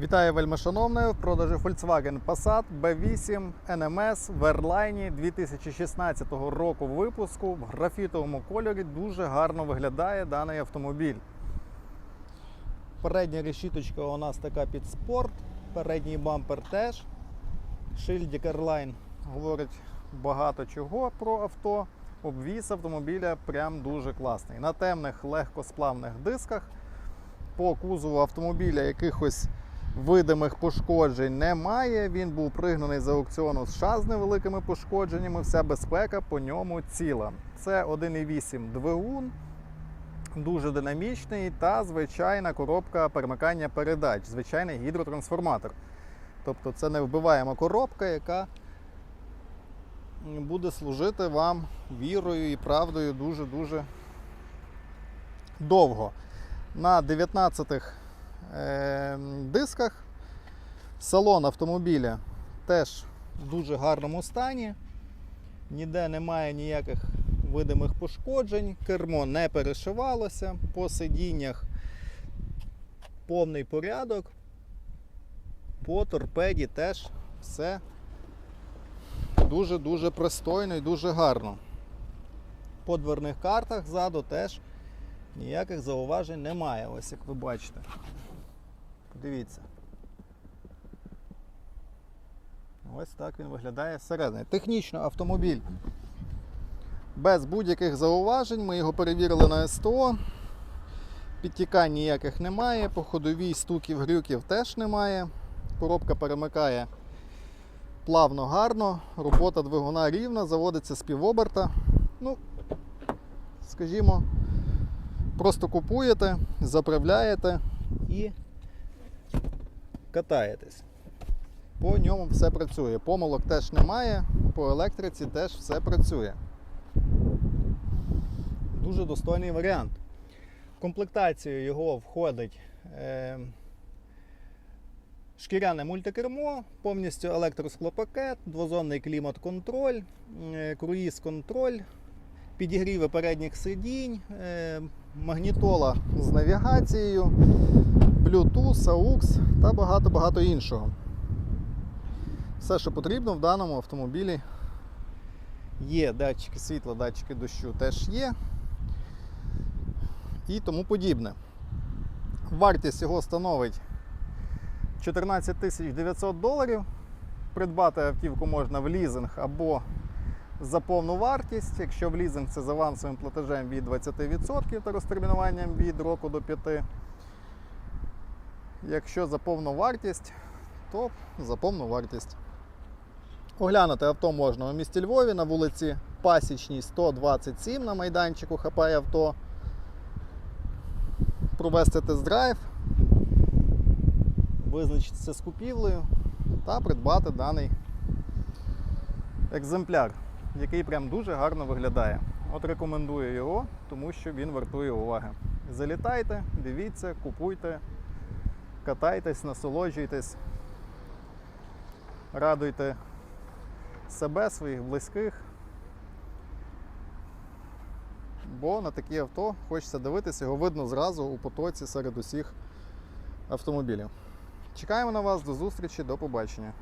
Вітаю вельмишановною в продажі Volkswagen Passat B8 NMS в Airline 2016 року випуску в графітовому кольорі дуже гарно виглядає даний автомобіль. Передня решіточка у нас така під спорт, передній бампер теж. Шильдик Airline говорить багато чого про авто. Обвіз автомобіля прям дуже класний. На темних легкосплавних дисках. По кузову автомобіля якихось видимих пошкоджень немає. Він був пригнаний з аукціону США з невеликими пошкодженнями. Вся безпека по ньому ціла. Це 1,8 двигун, дуже динамічний та звичайна коробка перемикання передач, звичайний гідротрансформатор. Тобто це не вбиваєма коробка, яка буде служити вам вірою і правдою дуже-дуже довго. На 19 е, дисках салон автомобіля теж в дуже гарному стані. Ніде немає ніяких видимих пошкоджень, кермо не перешивалося, по сидіннях повний порядок. По торпеді теж все дуже-дуже пристойно і дуже гарно. По дверних картах ззаду теж ніяких зауважень немає, ось як ви бачите. Подивіться. Ось так він виглядає зсередини. Технічно автомобіль без будь-яких зауважень. Ми його перевірили на СТО. Підтікань ніяких немає, по ходовій стуків грюків теж немає. Коробка перемикає плавно, гарно, робота двигуна рівна, заводиться з півоберта. Ну, скажімо, просто купуєте, заправляєте і катаєтесь. По ньому все працює. Помилок теж немає, по електриці теж все працює. Дуже достойний варіант. В комплектацію його входить е, шкіряне мультикермо, повністю електросклопакет, двозонний клімат-контроль, е, круїз-контроль, підігріви передніх сидінь, е, магнітола з навігацією, Bluetooth, AUX та багато-багато іншого. Все, що потрібно в даному автомобілі є. Датчики світла, датчики дощу теж є. І тому подібне. Вартість його становить 14 900 доларів. Придбати автівку можна в лізинг або за повну вартість. Якщо в лізинг це з авансовим платежем від 20% та розтермінуванням від року до 5. Якщо за повну вартість, то за повну вартість. Оглянути авто можна у місті Львові на вулиці Пасічній 127 на майданчику Хапай авто. Провести тест-драйв, визначитися з купівлею та придбати даний екземпляр, який прям дуже гарно виглядає. От рекомендую його, тому що він вартує уваги. Залітайте, дивіться, купуйте, катайтесь, насолоджуйтесь, радуйте себе, своїх близьких. Бо на такі авто хочеться дивитися, його видно зразу у потоці серед усіх автомобілів. Чекаємо на вас, до зустрічі, до побачення.